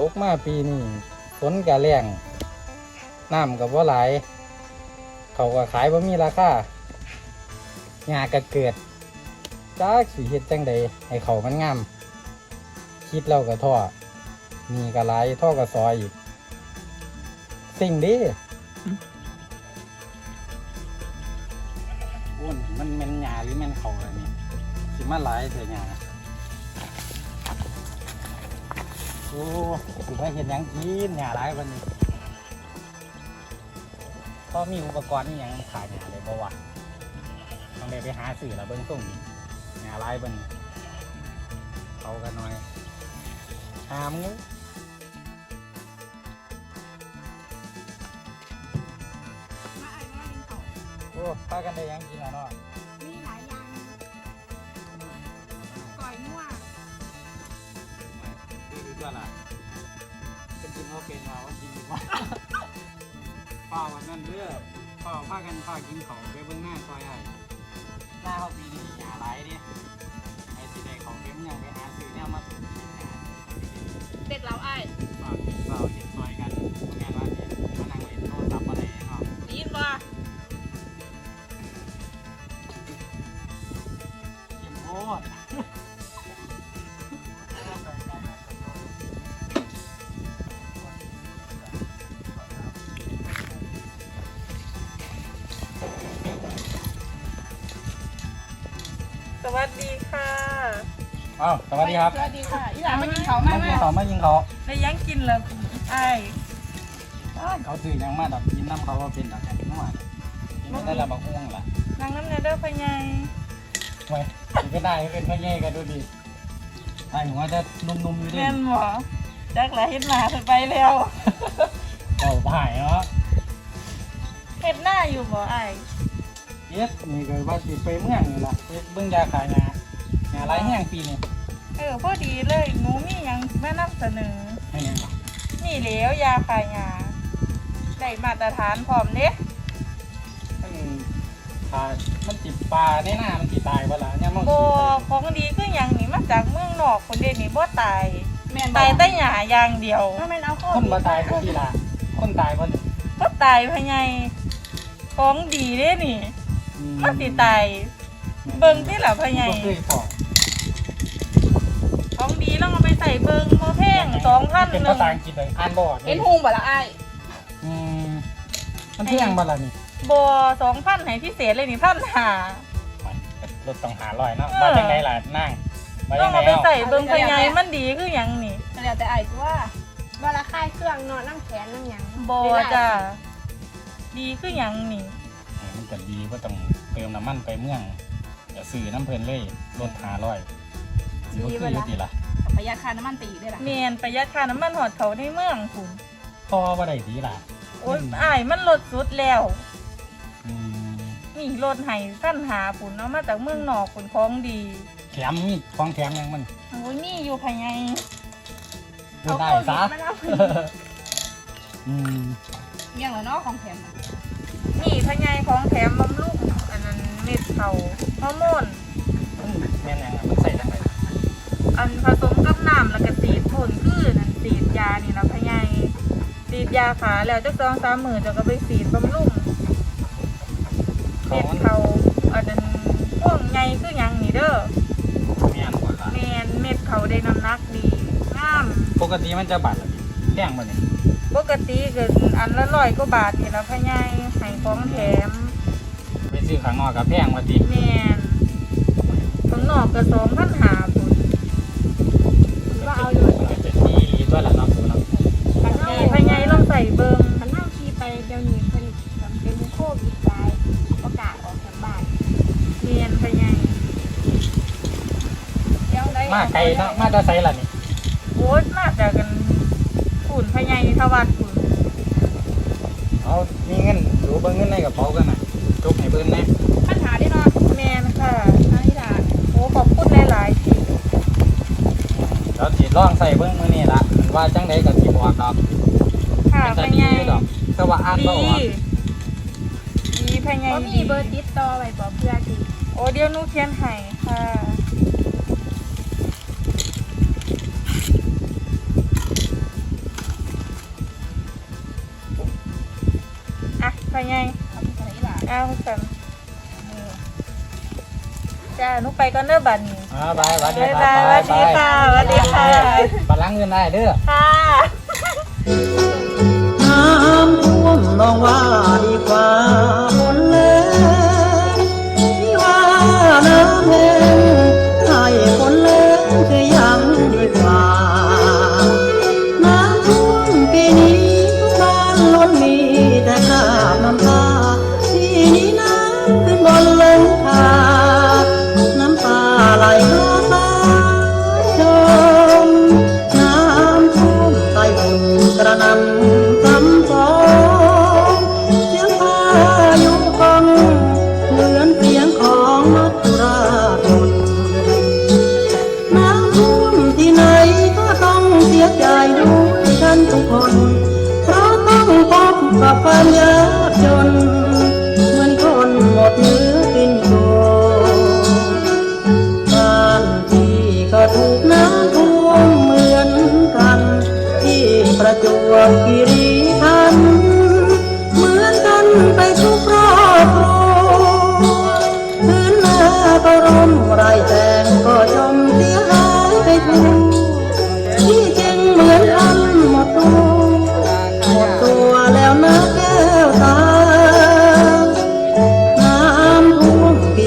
ตกมาปีนี้ฝนก็แรงน้ำก็บ่หลายเขาก็ขายบ่ามีราคาหญ้าก็เกิดจักสิเฮ็ดจังใดให้เขามันงาม คิดแล้วก็ท้อนี่ก็หลายท่อก็ซอยอีก สิ่งดีอ้วนมันมันหญ้าหรือมันเขาอะไรนี่สิมาหลายเถอะหญ้า โอ้สิมาเห็นยังกินหาหลายวันนี้พอมีอุปกรณ์นี่ยังขายหาเลยบ่วะต้องเลยไปหาสื่อแล้วเบิ่งส่งนี้หาหลายเบิ่งเขากันหน่อยหามงมาไอ้มากินเขาโอ้พากันได้ยังกินแล้วเนาะ ดูดูด้วยล่ะเป็นกินว่าเป็นมาว่ากินดีกว่าป้าวันนั้นเด้อป้าพากันพากินเขาไปเบิ่งหน้าซอยไอ้หน้าเขาปีนี้หยาหลายเดิไอ้สิได้เขาเก็บยังไปหาซื้อเนี่ยมาซื้อหยาเด็ดเราไอ้ฝากกินเปล่าเห็ดซอยกันงานว่าเนี่ยมานั่งเล่นโทรศัพท์อะไรเนาะได้ยินบ่เก็บโคตร อ้าวสวัสดีครับสวัสดีค่ะอีหลานมากินเขามามายิมางเขามายิงเขาได้ยังกินแล้วไอ้ายเขาซื้อหยังมาดอกกินน้ำเขาว่าเป็นดอกแข็งเมื่อวานกินไม่ได้ละบักม่วงล่ะนางน้ำเนเดอร์พะไงไว้กินก็ได้เป็นพ่อเย่กันดูดิไอ้หัวจะนุ่มๆอยู่ดิแม่นหมอจักหลาเฮ็ดหนาเธอไปแล้วเบาผ่ายเนาะเฮ็ดหน้าอยู่บ่ไอ้ายเย็ดนี่ก็ว่าสิไปเมืองนี่ล่ะไปเบิ่งยาขายงานงานไรแห้งปีนี้ เออพอดีเลยหนูมีหยังแม่นำเสนอ ให้ยังล่ะนี่เหลวยาคายยาได้มาตรฐานพร้อมเด้มันขายมันติดปลาในหน้ามันติดตายเวลาเนี่ยมันบ่ของดีคือหยังนี่มาจากเมืองนอกคนเดียวนี่บ่ตายแม่นตายแต่หยาอย่างเดียวถ้าแม่นเอาโคคนมาตายคนทีละคนตายคนบ่ตายพะไงของดีเด้นี่มันสิตายเบิ่งที่ล่ะพะไงบ่เคยพอ ของดีต้องเอาไปใส่เบิงโมแพงสองพันเป็นหนึ่ภางษาอังกฤษเลยอ่านบอดเห็นหุงบ่ละไอ้อืมมันเที่ยงบ่ล่ะนี่บอสองพันให้พิเศษเลยนี่พันหารถต้องหาลอยเนาะเออมาจังไดล่ะนั่งมาต้จัองงไดเอาไปเอาใส่เบิงพะไงมันดีคือหยังนี่แล้วแต่ไอ้ตัวเวลาค่ายเครื่องเนอนน้ำแขนน้ำหยังบอจ้ะดีคือหยังนี่เออมันก็ดีก็ต้องเติมน้ำมันไปเมืองอย่าซื้อน้ำเพลินเลยรถหาลอยสิบ่คืออยู่ติล่ะ ประหยัดค่าน้ำมันตีได้ล่ะเมียนประหยัดค่าน้ำมันหอดเขาในเมืองคุณพอว่าได้ดีล่ะโอ๊ยอ้ายมันลดสุดแล้วอืมนี่ลดให้พันหาปุ่นเอามาจากเมืองนอกปุ่นของดีแถมมีของแถมยังมันโอ้ยนี่อยู่พะไงดูได้ซะมันเอาอืมเมี่ยงแล้วเนาะของแถมน่ะนี่พะไงของแถมบำรุงอันนั้นเม็ดเขาฮอร์โมนมันแม่นยังอะมันใส่จังได อันผสมกับน้ำแล้วก็สีดพ่นคือนั่นสีดยานี่นะพะไงสีดยาขาแล้วจักสองสามหมื่นจะก็ไปสีดบำรุงขอเม็งดมันเขาอันนั้นพ่วงไงคือหยังนี่เด้อแม่นกว่าล่ะแมนเม็ดเขาได้น้ำหนักดีงาม ปกติมันจะบาทละดิแพงบ่นี่ปกติเกินอันละร้อยกว่าบาทนี่ละพะไงให้ของแถมไปซื้อข้างนอกก็แพงว่าติแมนข้างนอกก็สองพันหาปุ่นว่า ดีรีด้วยล่ะเนาะดูเนาะนี่พะไงลองใส่เบิงมันนั่งขี่ไปเดี๋ยวนี้เพิ่นแบบเป็นโควิดตายประกาศออกจากบ้านเมียนพะไงเดี๋ยวได้มาไกลเนาะมาจะไสล่ะนี่โอ้ยมาจากกันฝุ่นพะไงทวัดฝุ่นเอามีเงินดูเบิ่งเงินในกระเป๋ากันน่ะจกให้เบิ่นแน่ปัญหาได้เนาะแมนค่ะอันนี้ล่ะโอ้ขอบคุณหลายๆทีเดี๋ยวสิลองใส่เบิ่งมื้อนี้ล่ะ ว่าจังไดกับที่วอกดอกค่ะมันจะเป็นดีไงสวัสดีกแต่ว่นบ่ออกดีพยาก็ยามมีเบอร์ติดต่อไว้บอกเพื่อนสิโอ้เดี๋ยวนูเขียนให้ค่ะ อะพยายางอาไปใส่าวเสร็จ จ้าหนุไปก่อนเด้อบัดนี้อ่าบายสวัสดีบ๊ายครับบายสวัสดีค่ะสวัสดีค่ะปลังเงินได้เด้อ ค่ะ น้ำท่วมน้องว่า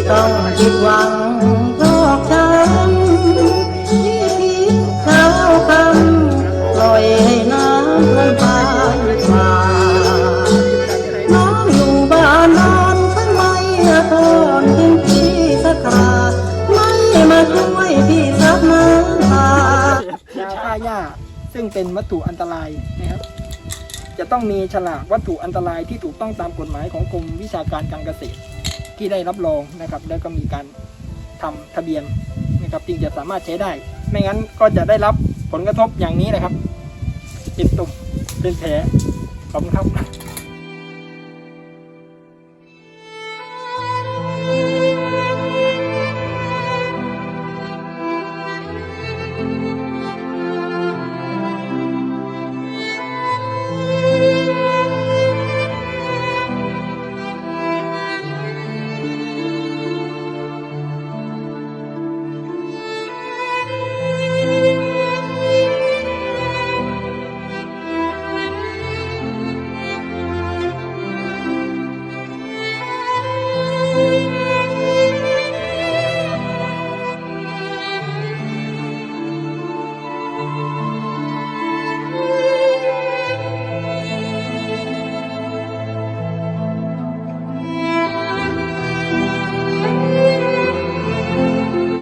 ต้องผิดหวังชอกช้ำที่คิดเช้าคำปล่อยให้น้ำท่วมไปมาน้องอยู่บ้านนอนทำไมอาทรถึงพี่สักคราไม่มาช่วยพี่สักน้ำตายาฆ่าหญ้าซึ่งเป็นวัตถุอันตรายนะครับจะต้องมีฉลากวัตถุอันตรายที่ถูกต้องตามกฎหมายของกรมวิชาการการเกษตร ที่ได้รับรองนะครับ แล้วก็มีการทำทะเบียนนะครับจึงจะสามารถใช้ได้ ไม่งั้นก็จะได้รับผลกระทบอย่างนี้นะครับ เป็นตุ่มเป็นแผลขอบคุณครับ